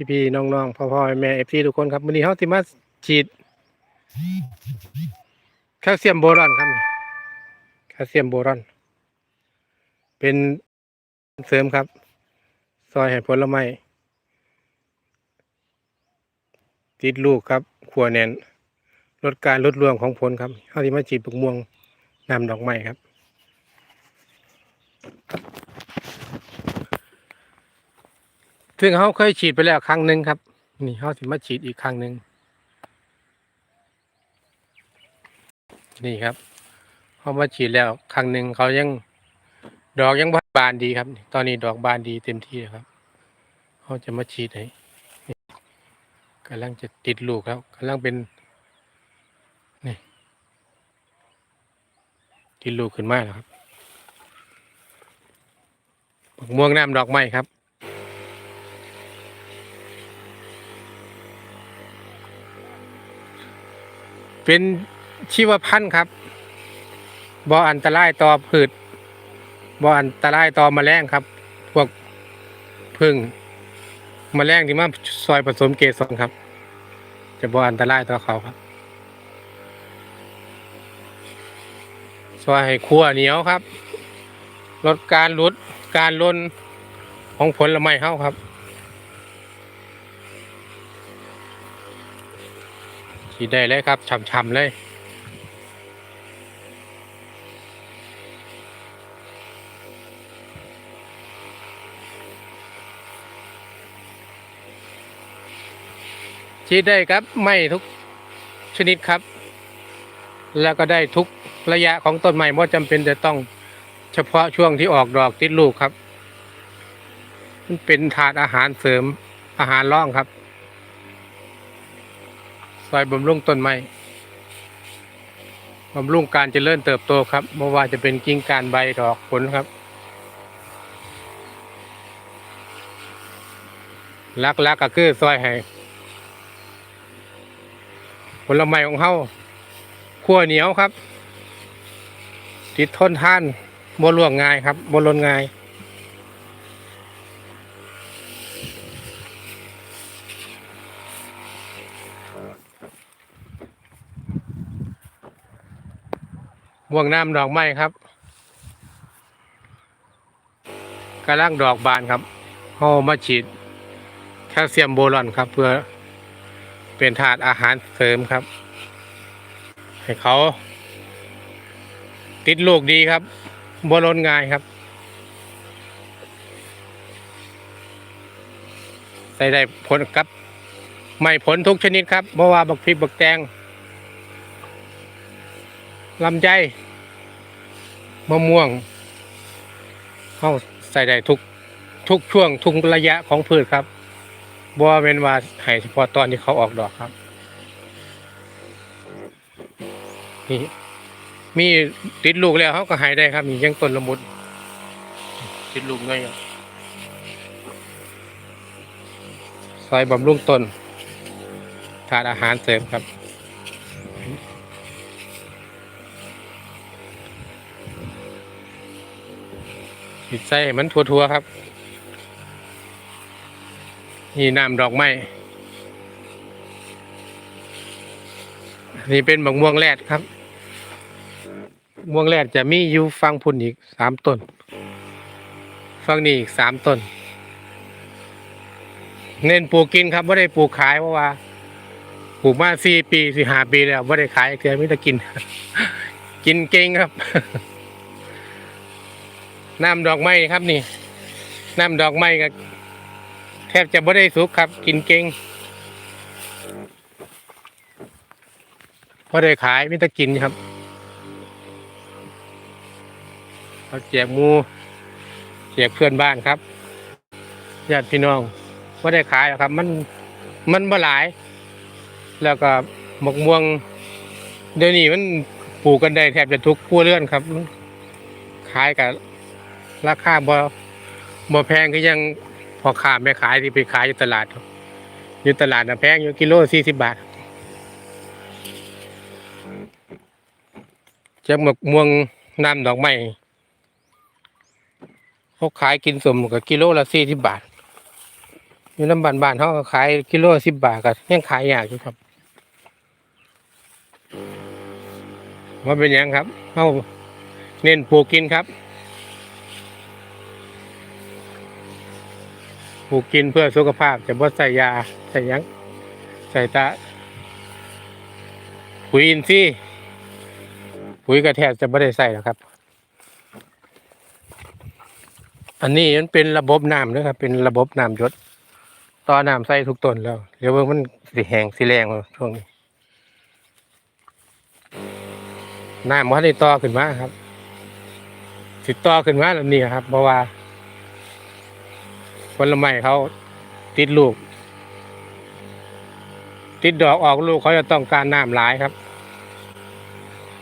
พี่พี่ๆน้องๆพ่อพ่อแม่เอฟซีทุกคนครับวันนี้เขาที่มาฉีดแคลเซียมโบรอนครับแคลเซียมโบรอน เป็นเสริมครับ ซอยให้ผลไม้ติดลูกครับขัวแนนลดการลดรวงของผลครับเขาที่มาฉีดปุกม่วงนำดอกไม้ครับ ซึ่งเขาเคยฉีดไปแล้วครั้งหนึ่งครับ นี่เขาถึมาฉีดอีกครั้งหนึ่งนี่ครับเขามาฉีดแล้วครั้งหนึ่งเขายังดอกยังบานดีครับ ตอนนี้ดอกบานดีเต็มที่แล้วครับเขาจะมาฉีดให้นี่กำลังจะติดลูกแล้วกำลังเป็นนี่ติดลูกขึ้นมาแล้วครับม่วงน้ำดอกไม้ครับ เป็นชีวพันธุ์ครับบ่อันตรายต่อพืชบ่อันตรายต่อแมลงครับ พวกพึ่งแมลงที่มาซอยผสมเกสรครับ จะบ่อันตรายต่อเขาครับซอยให้คั่วเหนียวครับ ลดการลดการล้นของผลไม้เข้าครับ ฉีดได้เลยครับฉ่ำๆเลยฉีดได้ครับไม่ทุกชนิดครับ แล้วก็ได้ทุกระยะของต้นไม้ไม่จำเป็นจะต้องเฉพาะช่วงที่ออกดอกติดลูกครับ มันเป็นถาดอาหารเสริมอาหารร่องครับ ซอยบำรุงต้นไม้บำรุงการจเจริญเติบโตครับไม่ว่าจะเป็นกิ่งการใบดอกผลครับลักๆกก็คือซอยให้ผลไม้ของเฮาขั้วเหนียวครับ ติดทนทานบ่ล่วงง่ายครับบ่หลนง่าย ม่วงน้ำดอกไม้ครับกระลังดอกบานครับเอามาฉีดแคลเซียมโบรอนครับ เพื่อเป็นธาตุอาหารเสริมครับ ให้เขา ติดลูกดีครับบรนง่ายครับใส่ได้ผลครับ ไม่ผลทุกชนิดครับเพราะว่าบักพริกบักแตง ลำไยมะม่วงเข้าใส่ได้ทุกทุกช่วงทุกระยะของพืชครับบัวเป็นว่าให้เฉพาะตอนที่เขาออกดอกครับนี่มีติดลูกแล้วเขาก็หายได้ครับนี่ยังต้นละมุด ติดลูกน้อยอยู่ซอยบำรุงต้นทานอาหารเสริมครับ ฉีดใส่ให้มันทั่วๆครับ นี่น้ำดอกไม้นี่เป็นบักม่วงแรดครับม่วงแรดจะมีอยู่ฟังพุ่นอีกสามต้นฟังนี่อีกสามต้น เน้นปลูกกินครับไม่ได้ปลูกขายเพราะว่าปลูกมาสี่ปีสี่ห้าปีแล้วไม่ได้ขายเกลือไม่ได้กิน กินเก่งครับ น้ำดอกไม้ครับนี่ น้ำดอกไม้ก็แทบจะไม่ได้สุกครับ กินเก่งไม่ได้ขายไม่ได้กินครับเราแจกมูแจกเพื่อนบ้านครับญาติพี่น้องไม่ได้ขายหรอกครับ มันมันบ่หลาย แล้วก็หมกม่วง เดี๋ยวนี้มันปลูกกันได้แทบจะทุกครัวเรือนครับ ขายกับ ราคาบ่บ่แพงก็ยังพอค้าแม่ขายที่ไปขายอยู่ตลาดอยู่ตลาดนะแพงอยู่กิโลสี่สิบบาทจากหมกม่วงน้ำดอกไม้เขาขายกินสมกับกิโลละสี่สิบบาทอยู่น้ำบานบานเขาก็ขายกิโลสิบบาทก็ยังขายยากอยู่ครับว่าเป็นยังครับเขาเน้นปลูกกินครับ ลูกกินเพื่อสุขภาพจะบ่ใส่ยาใส่ยังใส่ตาปุ๋ยอินทรีย์ปุ๋ยกระแทกจะไม่ได้ใส่หรอกครับ อันนี้มันเป็นระบบน้ำนะครับ เป็นระบบน้ำยศต่อน้ำใส่ทุกต้นแล้ว เดี๋ยวมันสิแห้งสิแรงช่วงนี้น้ำมันได้ต่อขึ้นมาครับสิดต่อขึ้นมาแล้วนี่ครับเพราะว่า ลไม้เขาติดลูก ติดดอกออกลูกเขาจะต้องการน้ำหลายครับ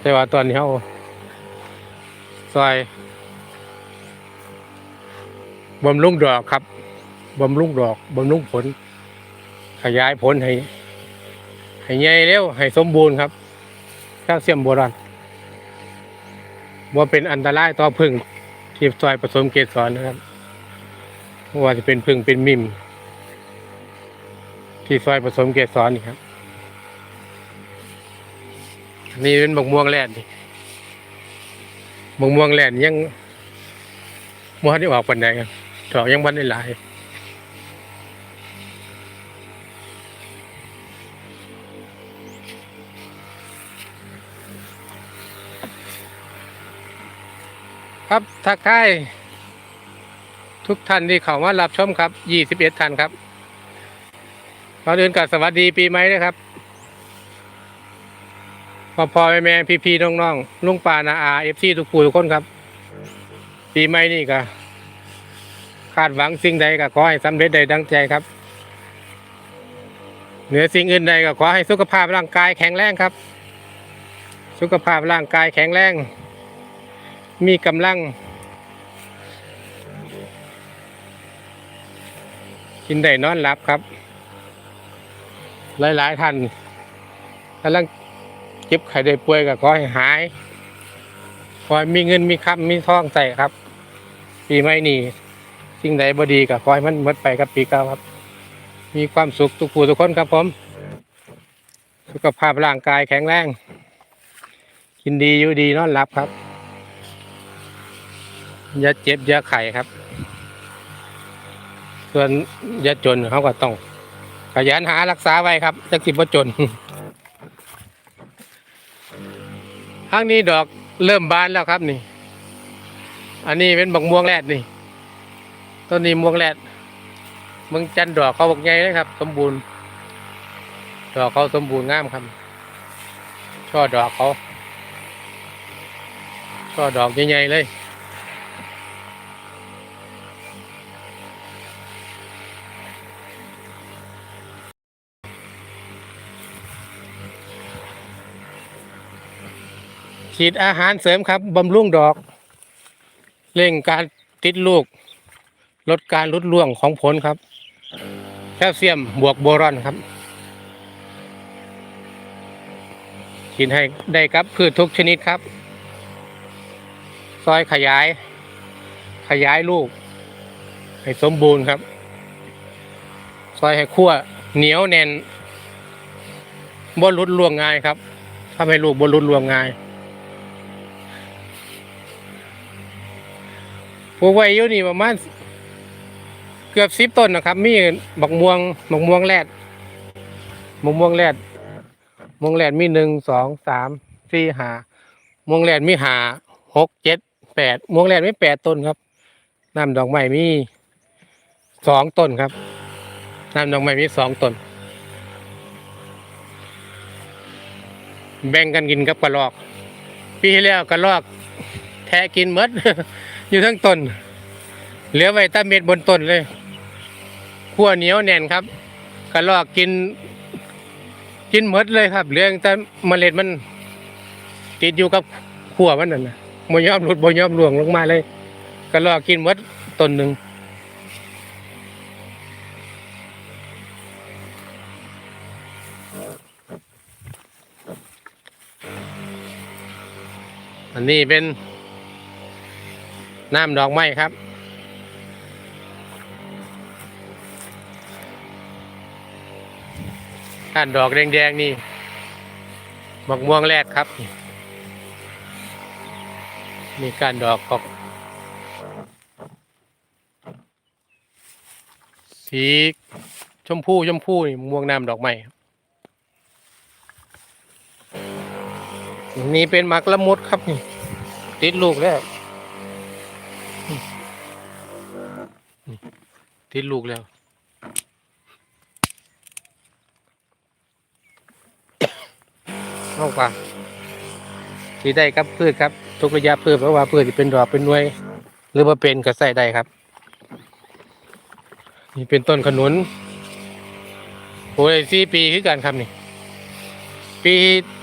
แต่ว่าตอนนี้เขาซอยบำรุงดอกครับบำรุงดอกบำรุงผล ขยายผลให้ ให้ใหญ่เร็วให้สมบูรณ์ครับแคลเซียมโบราณว่าเป็นอันตรายต่อพึ่งที่ซอยผสมเกสรนะครับ ว่าจะเป็นพึ่งเป็นมิม ที่ซอยผสมเกสรนี่ครับ นี่เป็นบักม่วงแรดนี่บักม่วงแรดยังม่วงที่ออกปันใดครับดอกยังบันได้หลายครับทักทาย ทุกท่านที่เข้ามารับชมครับ21ท่านครับก่อนอื่นก็สวัสดีปีใหม่ด้วยครับ พอพ่อแม่แม่พี่พี่น้องน้องลุงป่านาอาเอฟซีทุกผู้ทุกคนครับ ปีใหม่นี่ก็คาดหวังสิ่งใดก็ขอให้สำเร็จได้ดังใจครับ เหนือสิ่งอื่นใดก็ขอให้สุขภาพร่างกายแข็งแรงครับ สุขภาพร่างกายแข็งแรง มีกำลัง กินได้นอนหลับครับ หลายๆท่านกำลังเจ็บไข้ได้ป่วยก็ขอให้หายขอให้มีเงินมีคำมีทองใส่ครับ ปีใหม่นี้สิ่งใดบดีก็ขอให้มันหมดไปกับปีเก่าครับ มีความสุขทุกผู้ทุกคนครับผม สุขภาพร่างกายแข็งแรงกินดีอยู่ดีนอนหลับครับ อย่าเจ็บอย่าไข้ครับ ส่วนยาจนเขาก็ต้อง ขยันหารักษาไว้ครับจักสิบ่จนข้างนี้ดอกเริ่มบานแล้วครับนี่ อันนี้เป็นบักม่วงแรดนี่ ต้นนี้ม่วงแรดเมึงจันดอกเขาบอกใหญ่เลยครับ สมบูรณ์ ดอกเขาสมบูรณ์งามครับ ช่อดอกเขา ช่อดอกใหญ่ๆเลย ฉีดอาหารเสริมครับบำรุงดอก เร่งการติดลูก ลดการลดร่วงของผลครับแคลเซียมบวกโบรอนครับฉีดให้ได้ครับพืชทุกชนิดครับ ซอยขยาย ขยายลูก ให้สมบูรณ์ครับ ซอยให้ขั้วเหนียวแน่นบ่ลุดล่วงง่ายครับทำให้ลูกบ่ลุดล่วงง่าย ลูกไว้อยู่นี่ประมาณเกือบสิบต้นนะครับ มีบักม่วงบักม่วงแรดบักม่วงแรดม่วงแรดมีหนึ่งสองสามสี่หาม่วงแรดมีหาหกเจ็ดแปดม่วงแรดมีแปดต้นครับน้ำดอกไม้มีสองต้นครับน้ำดอกไม้มีสองต้น แบ่งกันกินกับกระรอก ปีที่แล้วกระรอก แทะกินหมด อยู่ทั้งต้น เหลือไว้ตาเม็ดบนต้นเลยขั้วเหนียวแน่นครับกระลอกกิน กินหมดเลยครับเหลือแต่เมล็ดมัน ติดอยู่กับขั้วมันนั่นนะบ่ยอมหลุดบ่ยอมหลวงลงมาเลยกระลอกกินหมดต้นหนึ่งอันนี้เป็น น้ำดอกไม้ครับก้านดอกแดงๆนี่บักม่วงแรดครับนี่นี่ก้านดอกของสีชมพูชมพูนี่ม่วงน้ำดอกไม้นี่เป็นมักละมุดครับนี่ติดลูกแล้วนี่นี่ ติดลูกแล้วเข้าป่าสีได้ครับพืชครับ ทุกระยะพืชเพราะว่าพืชที่เป็นดอกเป็นหน่วย หรือว่าเป็นก็ใส่ได้ครับ นี่เป็นต้นขนุนโอ้ยสี่ปีคือกันครับนี่ ปี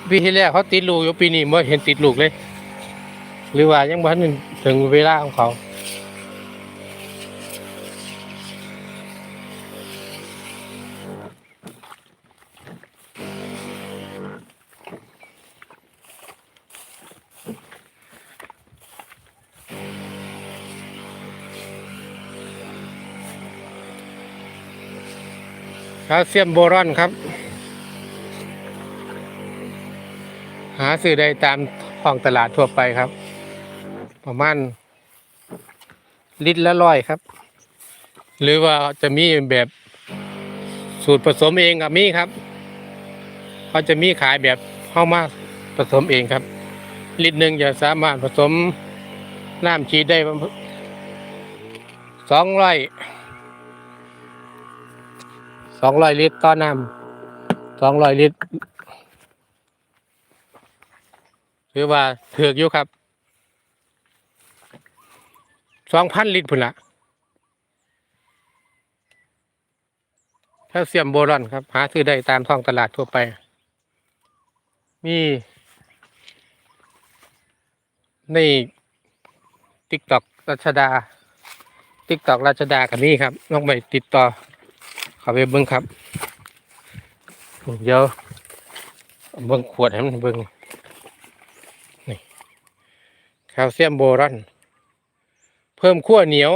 ปีที่แล้วเขาติดลูกอยู่ปีนี้ไม่เห็นติดลูกเลย หรือว่ายังบ่ทันถึงเวลาของเขา แคลเซียมโบรอนครับ หาซื้อได้ตามท้องตลาดทั่วไปครับ ประมาณลิตรละร้อยครับ หรือว่าจะมีแบบสูตรผสมเองกับมีครับเขาจะมีขายแบบเข้ามาผสมเองครับ ลิตรหนึ่งจะสามารถผสมน้ำชีดได้สองร้อย สองร้อยลิตรต่อน้ำสองร้อยลิตรถือว่าถือกอยู่ครับสองพันลิตรพุ่นละแคลเซียมโบรอนครับ หาซื้อได้ตามท้องตลาดทั่วไป มีในติ๊กตอกรัชดาติ๊กตอกรัชดากับนี่ครับน้องใบติดต่อ ข้าไปเบิ้งครับ เดี๋ยวเบิ้งขวดให้มันเบิ้งนี่แคลเซียมโบรอนเพิ่มขั้วเหนียว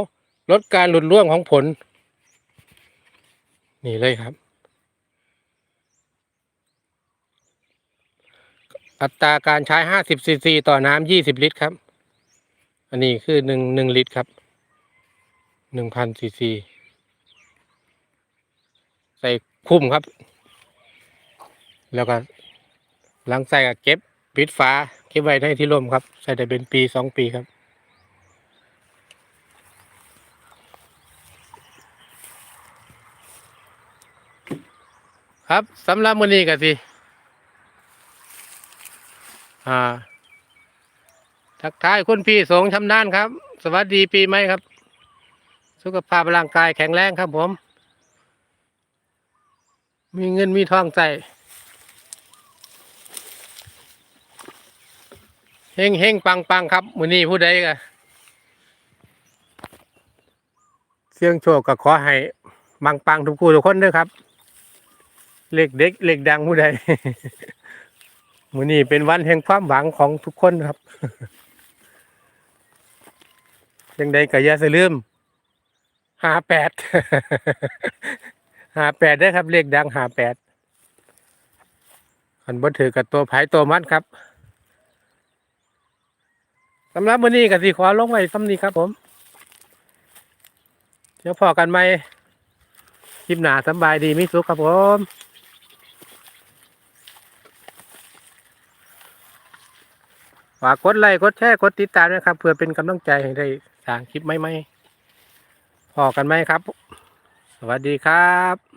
ลดการหลุดร่วงของผล นี่เลยครับ อัตราการใช้50ซีซีต่อน้ำ20ลิตรครับ อันนี้คือ1 1ลิตรครับ1,000ซีซี ส่คุ้มครับ แล้วก็หลังใส่ก็เก็บปิดฝาเก็บไว้ในที่ร่มครับ ใส่ได้เป็นปีสองปีครับครับสำหรับมื้อนี้ก็สิอ่า ทักทายคุณพี่สงชำนาญครับ สวัสดีปีใหม่ครับ สุขภาพร่างกายแข็งแรงครับผม มีเงินมีทองใส่เฮงเฮงปังปังครับมือนี้ผู้ใดก็เสียงโชคก็ขอให้ปังปังทุกคู่ทุกคนด้วยครับ เล็กเด็กเล็กดังผู้ใดมือนี้เป็นวันแห่งความหวังของทุกคนครับยังใดก็อย่าลืมห้าแปด หาแปดได้ครับเลขดังหาแปดขันบ่ถือกับตัวไผ่ตัวมันครับสำหรับวันนี้กับสีขอลงไว้ซ้ำนี้ครับผม เดี๋ยวพอกันไหมคลิปหนาสบายดีมิสุขครับผมฝากกดไลค์กดแชร์กดติดตามนะครับ เพื่อเป็นกำลังใจให้ได้สร้างคลิปใหม่ๆพอกันไหมครับ วัสดีครับ